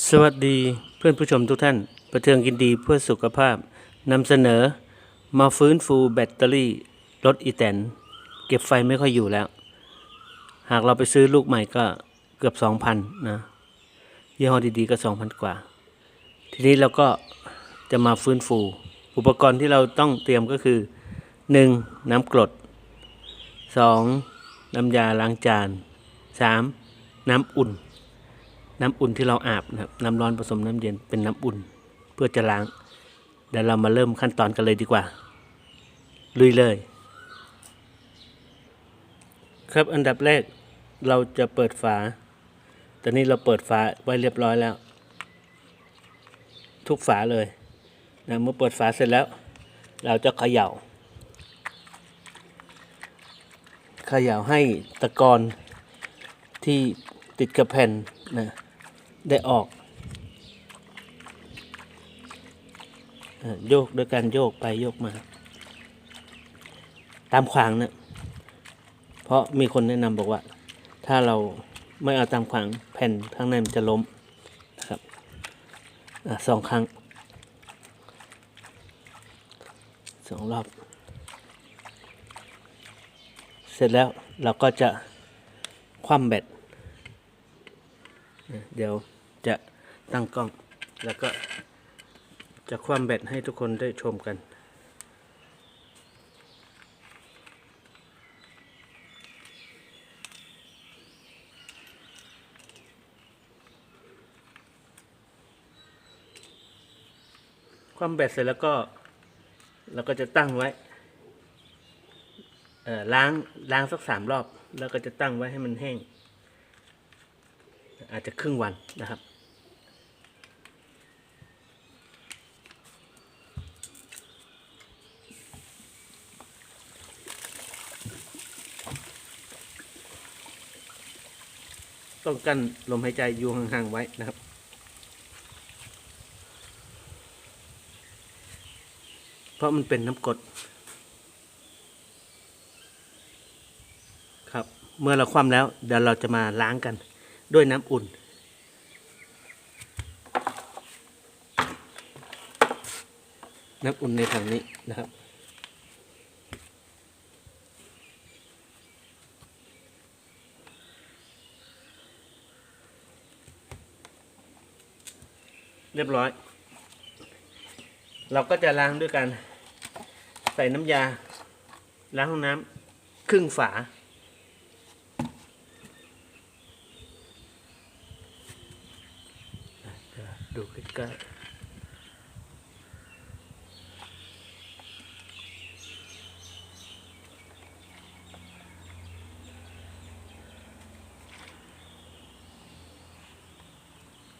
สวัสดีเพื่อนผู้ชมทุกท่าน ประเทืองกินดีเพื่อสุขภาพนำเสนอ มาฟื้นฟูแบตเตอรี่ รถอีแตน เก็บไฟไม่ค่อยอยู่แล้ว หากเราไปซื้อลูกใหม่ก็เกือบ 2,000 นะยี่ห้อดีๆก็ 2,000 กว่า ทีนี้เราก็จะมาฟื้นฟู อุปกรณ์ที่เราต้องเตรียมก็คือ 1. น้ำกรด 2. น้ำยาล้างจาน 3. น้ำอุ่น น้ำอุ่นที่เราอาบนะครับน้ำร้อนผสมน้ำเย็นเป็นน้ำอุ่น เพื่อจะล้างเดี๋ยวเรามาเริ่มขั้นตอนกันเลยดีกว่า ลุยเลย ครับอันดับแรกเราจะเปิดฝาตอนนี้เราเปิดฝาไว้เรียบร้อยแล้ว ทุกฝาเลยนะเมื่อเปิดฝาเสร็จแล้ว เราจะเขย่าเขย่าให้ตะกอนที่ติดกับแผ่นนะ ได้ออกโยกด้วยการโยกไปโยกมา ตามขวางเนะเพราะมีคนแนะนำบอกว่า ถ้าเราไม่เอาตามขวางแผ่นข้างในมันจะล้มนะครับอสองครั้งสองรอบ เสร็จแล้วเราก็จะคว่ำแบต เดี๋ยวจะตั้งกล้อง แล้วก็จะคว่ำแบตให้ทุกคนได้ชมกัน คว่ำแบตเสร็จแล้วก็เราก็จะตั้งไว้ล้างล้างสักสามรอบ แล้วก็จะตั้งไว้ให้มันแห้ง อาจจะครึ่งวันนะครับ ต้องกั้นลมหายใจอยู่ห่างๆไว้นะครับเพราะมันเป็นน้ำกรดครับ เมื่อเราคว่ำแล้ว เดี๋ยวเราจะมาล้างกัน ด้วยน้ำอุ่น น้ำอุ่นในถังนี้นะครับ เรียบร้อย เราก็จะล้างด้วยกัน ใส่น้ำยา ล้างห้องน้ำครึ่งฝา ดูใกล้ๆ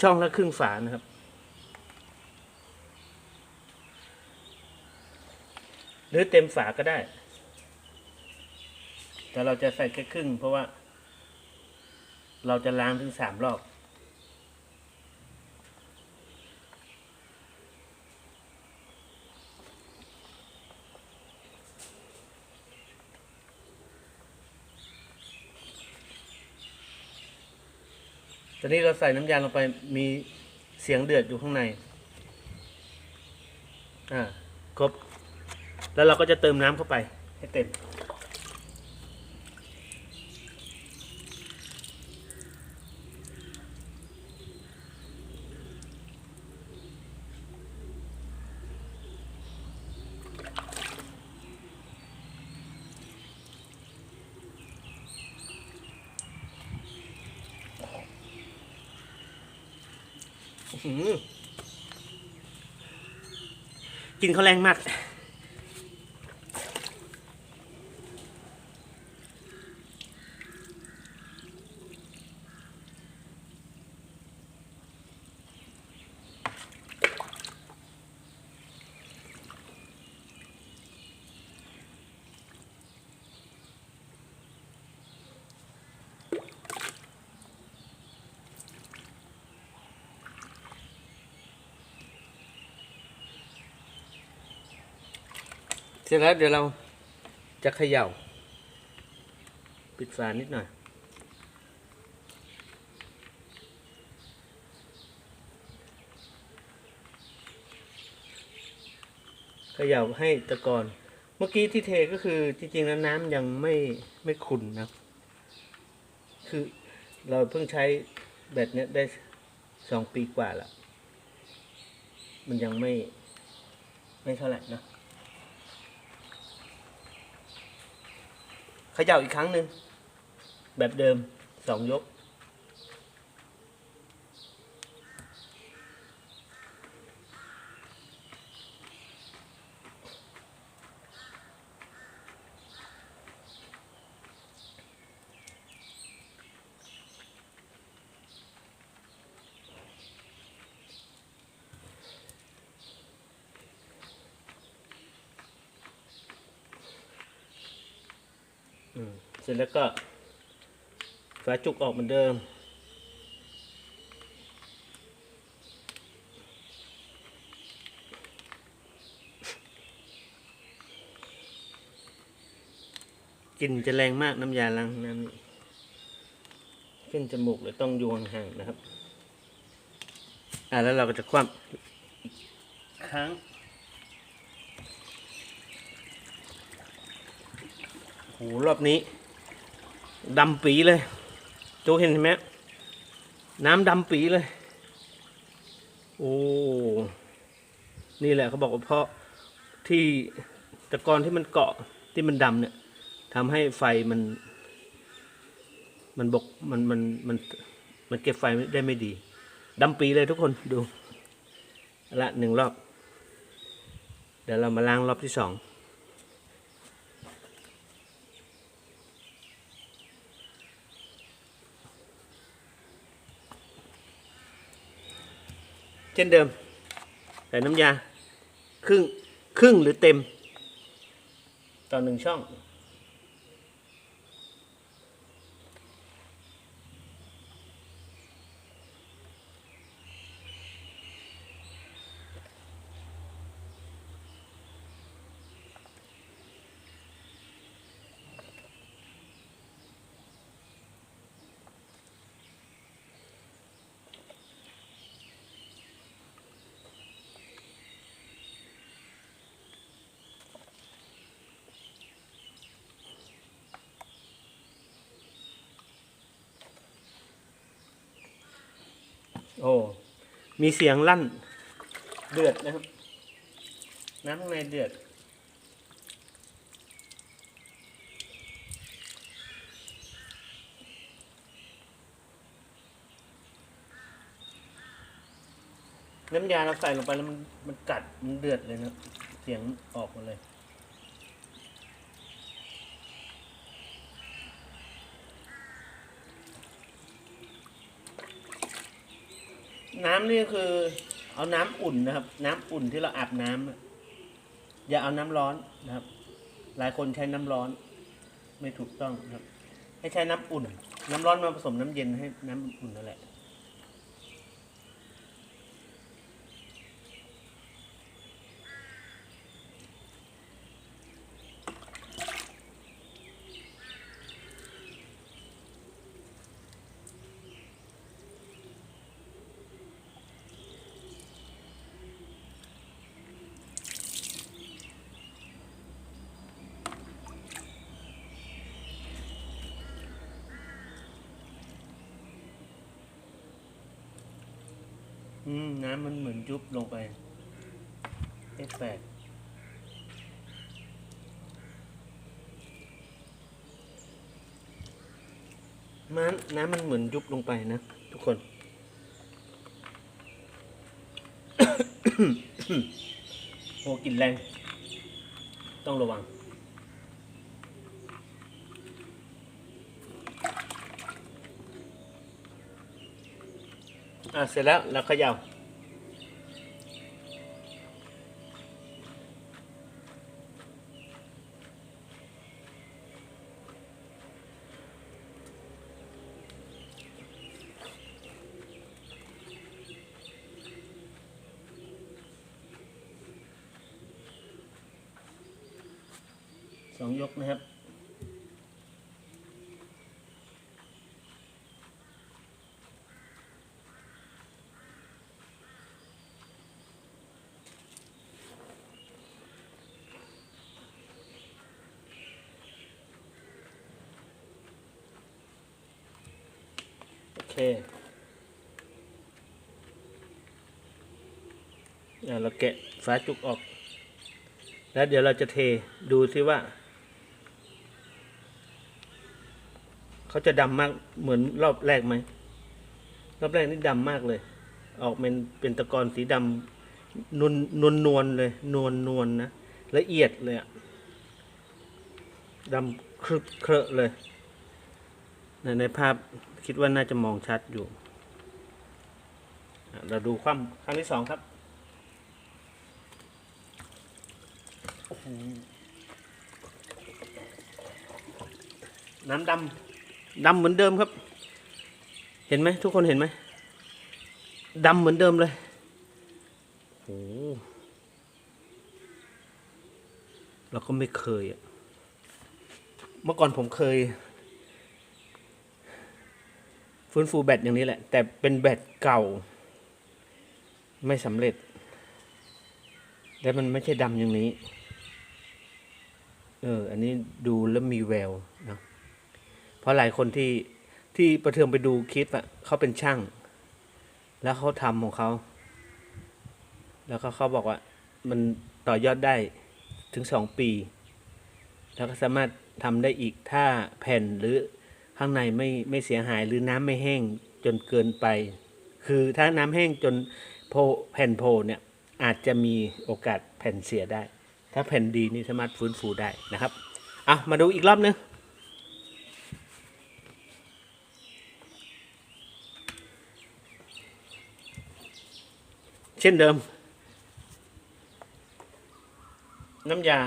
ช่องละครึ่งฝานะครับหรือเต็มฝาก็ได้ แต่เราจะใส่แค่ครึ่งเพราะว่า เราจะล้างถึงสามรอบ ตอนนี้เราใส่น้ำยาลงไปมีเสียงเดือดอยู่ข้างใน อ่า ครบ แล้วเราก็จะเติมน้ำเข้าไปให้เต็ม อื้อหือ กินเขาแรงมาก เสร็จแล้วเดี๋ยวเราจะเขย่า ปิดฝานิดหน่อยเขย่าให้ตะกอน เมื่อกี้ที่เทก็คือจริงๆแล้วน้ำยังไม่ไม่ขุนนะคือเราเพิ่งใช้แบตเนี้ยได้สองปีกว่าละมันยังไม่ไม่เท่าไหร่นะ เขย่าอีกครั้งหนึ่งแบบเดิมสองยก อืม เสร็จแล้วก็ฝาจุกออกเหมือนเดิม กลิ่นจะแรงมากน้ำยาล้างน้ำนี่ขึ้นจมูกเลยต้องอยู่ห่างๆนะครับ อ่าแล้วเราก็จะคว่ำอีกครั้งโหรอบนี้ ดำปีเลยโจเห็นไหมน้ำดำปีเลย โอ้นี่แหละเขาบอกว่าเพราะที่ตะกอนที่มันเกาะที่มันดำเนี่ยทำให้ไฟมัน มันบกมันมันมันมันเก็บไฟได้ไม่ดีดำปีเลยทุกคนดูละหนึ่งรอบ เดี๋ยวเรามาล้างรอบที่สอง เช่นเดิม ใส่น้ำยา ครึ่ง ครึ่งหรือเต็ม ต่อหนึ่งช่อง อ้มีเสียงลั่น เดือดนะครับ น้ำข้างในเดือด น้ำยาเราใส่ลงไปแล้วมันมันกัดมันเดือดเลยนะ เสียงออกมาเลย น้ำนี่คือ เอาน้ำอุ่นนะครับ น้ำอุ่นที่เราอาบน้ำอะอย่าเอาน้ำร้อนนะครับ หลายคนใช้น้ำร้อน ไม่ถูกต้องนะครับ ให้ใช้น้ำอุ่น น้ำร้อนมาผสมน้ำเย็นให้น้ำอุ่นนั่นแหละ อืม น้ำมันเหมือนยุบลงไปเอฟแปดมันน้ำมันเหมือนยุบลงไปนะ ทุกคน โอ้กลิ่นแรง ต้องระวัง อะเสร็จแล้วเราเขย่าสองยกนะครับ เคเราแกะฝาจุกออก แล้วเดี๋ยวเราจะเทดูซิว่า เขาจะดำมากเหมือนรอบแรกไหม รอบแรกนี่ดำมากเลย ออกเป็นเป็นตะกอนสีดำนวลนวลนวลเลย นวลนวลนะละเอียดเลยอะดำครึกเครอะเลยในในภาพ คิดว่าน่าจะมองชัดอยู่ เราดูความครั้งที่สองครับน้ำดำดำเหมือนเดิมครับ เห็นไหมทุกคนเห็นไหมดำเหมือนเดิมเลยโอ้โหเราก็ไม่เคยอะเมื่อก่อนผมเคย ฟื้นฟูแบตอย่างนี้แหละ แต่เป็นแบตเก่า ไม่สำเร็จ และมันไม่ใช่ดำอย่างนี้ เออ อันนี้ดูแล้วมีแววนะเพราะหลายคนที่ที่ประเทืองไปดูคลิปอะเขาเป็นช่าง แล้วเขาทำของเขา แล้วก็เขาบอกว่า มันต่อยอดได้ถึงสองปี แล้วก็สามารถทำได้อีกถ้าแผ่นหรือ ข้างในไม่ไม่เสียหายหรือน้ำไม่แห้งจนเกินไป คือถ้าน้ำแห้งจนโพแผ่นโพเนี่ยอาจจะมีโอกาสแผ่นเสียได้ ถ้าแผ่นดีนี่สามารถฟื้นฟูได้นะครับอะมาดูอีกรอบนึงเช่นเดิม น้ำยา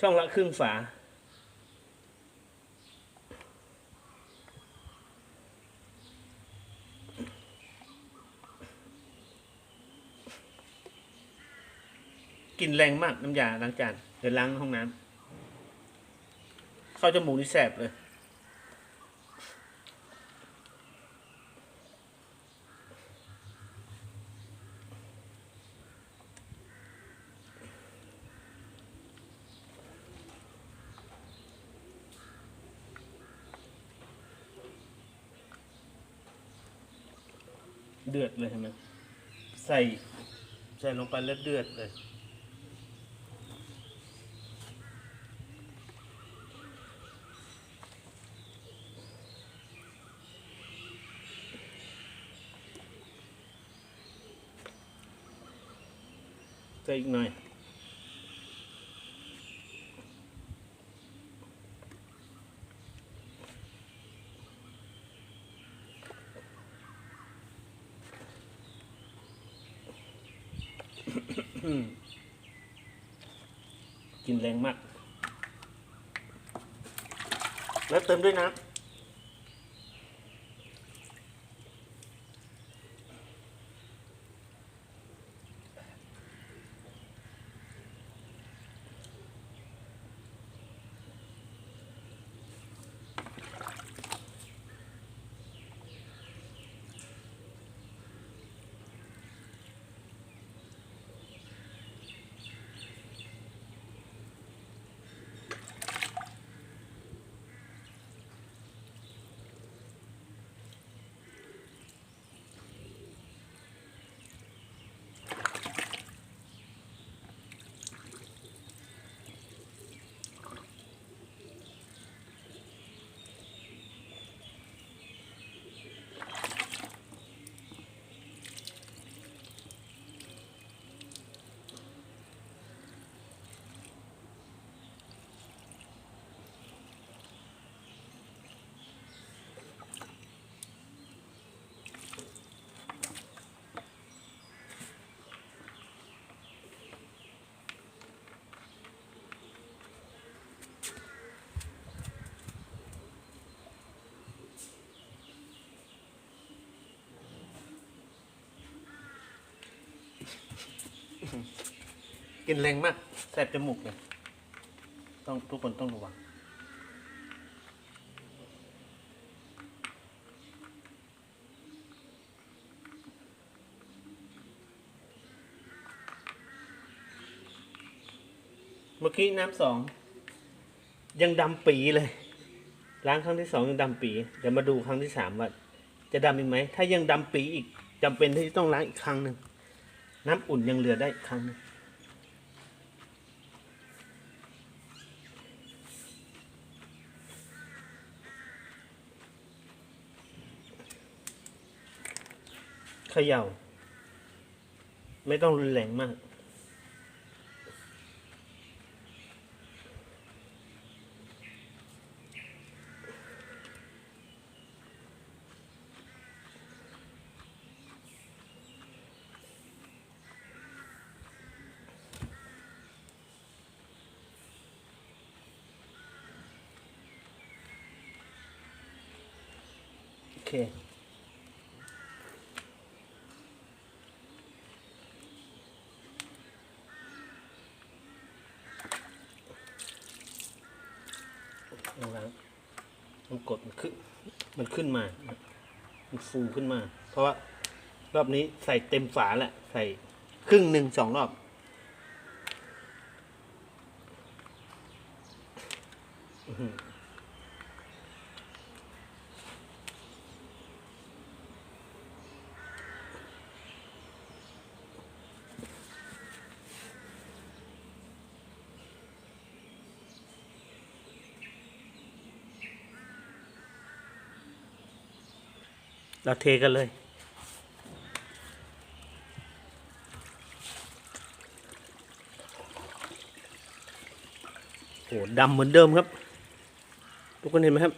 ช่องละครึ่งฝา กลิ่นแรงมากน้ำยาล้างจานเดี๋ยวล้างห้องน้ำเข้าจมูกนี่แสบเลย เดือดเลยเห็นไหมใส่ใส่ลงไปแล้วเดือดเลย ใส่อีกหน่อยกินแรงมาก แล้วเติมด้วยน้ำ กินแรงมากแสบจมูกเลย ต้องทุกคนต้องระวังเมื่อกี้น้ำสอง ยังดำปีเลย ล้างครั้งที่สองยังดำปี เดี๋ยวมาดูครั้งที่สามว่า จะดำอีกไหม ถ้ายังดำปีอีกจำเป็นที่ต้องล้างอีกครั้งหนึ่ง น้ำอุ่นยังเหลือได้อีกครั้งนึงเขย่า ไม่ต้องรุนแรงมาก เคเอาล้างมันกดมันขึ้นมันขึ้นมา มันฟูขึ้นมา เพราะว่ารอบนี้ใส่เต็มฝาแหละ ใส่ครึ่งหนึ่งสองรอบ อื เราเทกันเลย โอ้ดำเหมือนเดิมครับ ทุกคนเห็นไหมครับ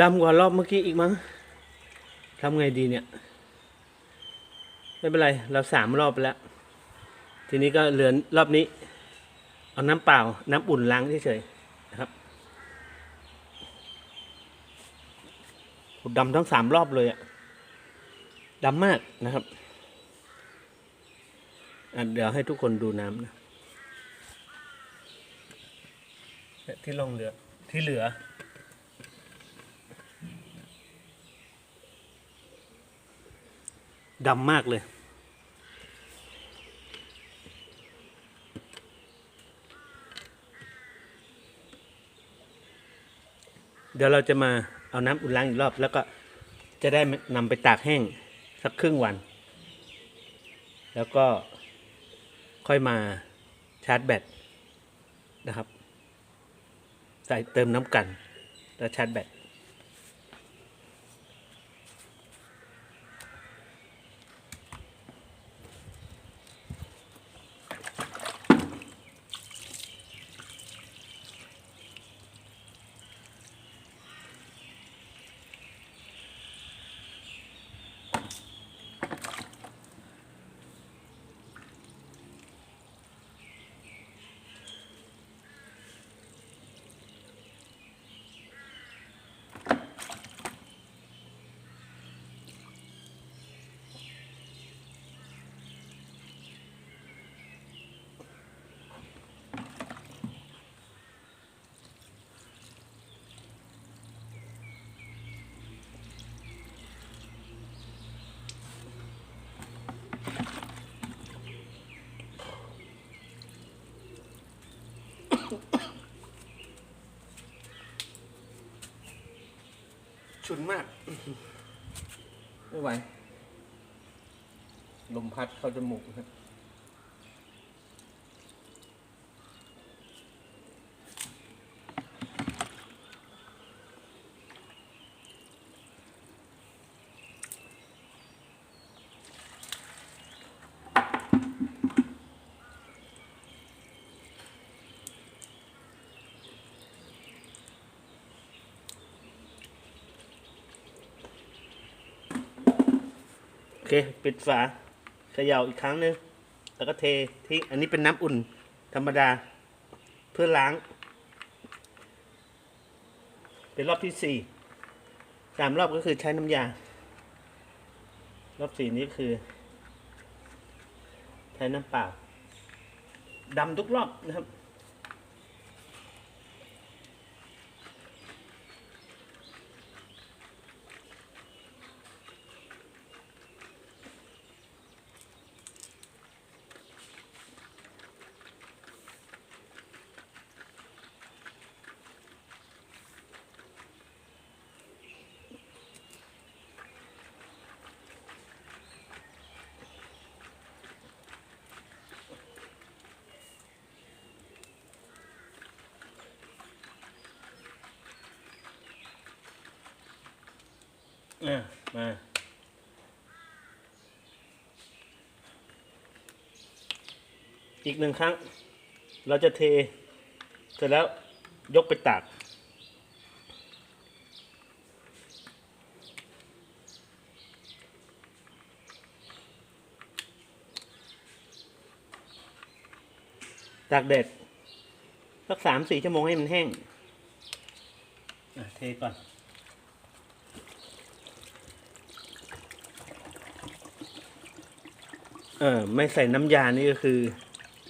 ดำกว่ารอบเมื่อกี้อีกมั้งทำไงดีเนี่ย ไม่เป็นไร เราสามรอบไปแล้ว ทีนี้ก็เหลือรอบนี้ เอาน้ำเปล่า น้ำอุ่นล้างเฉยๆนะครับ โหดำทั้งสามรอบเลยอะดำมากนะครับอะเดี๋ยวให้ทุกคนดูน้ำนะเนี่ยที่ลงเหลือที่เหลือ ดำมากเลยเดี๋ยวเราจะมา เอาน้ำอุ่นล้างอีกรอบ แล้วก็จะได้นำไปตากแห้งสักครึ่งวัน แล้วก็ค่อยมาชาร์จแบตนะครับ ใส่เติมน้ำกัน แล้วชาร์จแบต ฉุนมาก ไม่ไหว ลมพัดเข้าจมูกครับ เค ปิดฝาเขย่าอีกครั้งหนึ่งแล้วก็เททิ้งอันนี้เป็นน้ำอุ่นธรรมดา เพื่อล้าง เป็นรอบที่สี่สามรอบก็คือใช้น้ำยา รอบสี่นี้คือ ใช้น้ำเปล่าดำทุกรอบนะครับ อะมาอีกหนึ่งครั้ง เราจะเท เสร็จแล้วยกไปตาก ตากแดดสักสามสี่ชั่วโมงให้มันแห้งอะเทก่อน ออไม่ใส่น้ำยานี่ก็คือ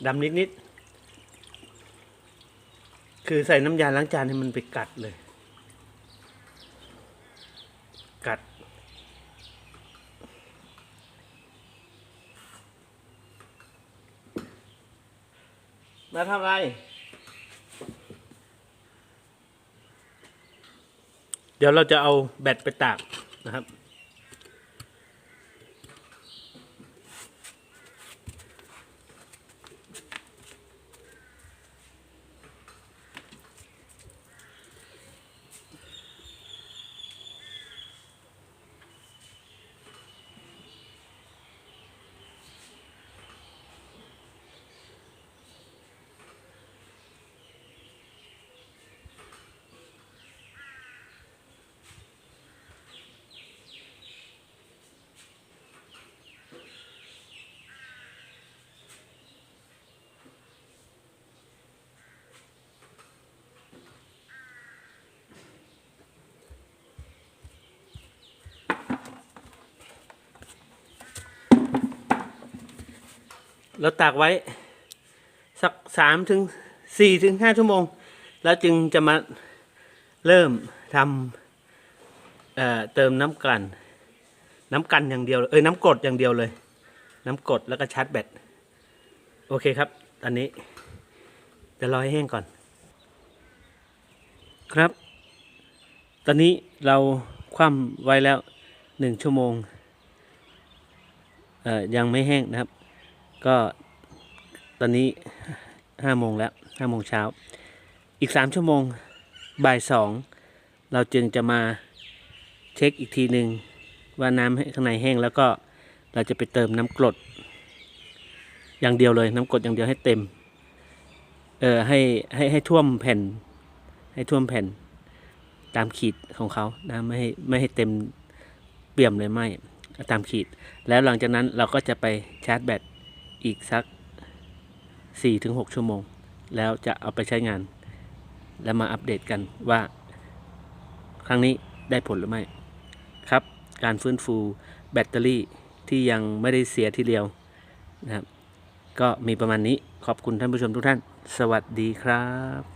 ดำนิดนิดๆคือใส่น้ำยาล้างจานให้มันไปกัดเลย กัด มาทำอะไร เดี๋ยวเราจะเอาแบตไปตากนะครับ เราตากไว้ สักสามถึงสี่ถึงห้าชั่วโมง แล้วจึงจะมาเริ่มทำเเติมน้ำกลั่น น้ำกันอย่างเดียว เอ้ยน้ำกรดอย่างเดียวเลย น้ำกรดแล้วก็ชาร์จแบตโอเคครับอันนี้เดี๋ยวรอให้แห้งก่อน ครับ ตอนนี้เราคว่ำไว้แล้วหนึ่งชั่วโมง เอ่อยังไม่แห้งนะครับ ก็ตอนนี้ห้าโมงแล้วห้าโมงเช้า อีกสามชั่วโมงบ่ายสองเราจึงจะมาเช็คอีกทีหนึ่งว่าน้ำข้างในแห้งแล้วก็เราจะไปเติมน้ำกรด อย่างเดียวเลยน้ำกรดอย่างเดียวให้เต็ม เออให้ให้ให้ท่วมแผ่น ให้ท่วมแผ่น ตามขีดของเขานะไม่ให้ไม่ให้เต็มเปี่ยมเลยไม่ตามขีด แล้วหลังจากนั้นเราก็จะไปชาร์จแบต อีกสัก 4-6 ชั่วโมง แล้วจะเอาไปใช้งาน แล้วมาอัปเดตกันว่า ครั้งนี้ได้ผลหรือไม่ ครับ การฟื้นฟูแบตเตอรี่ที่ยังไม่ได้เสียทีเดียวนะครับ ก็มีประมาณนี้ขอบคุณท่านผู้ชมทุกท่าน สวัสดีครับ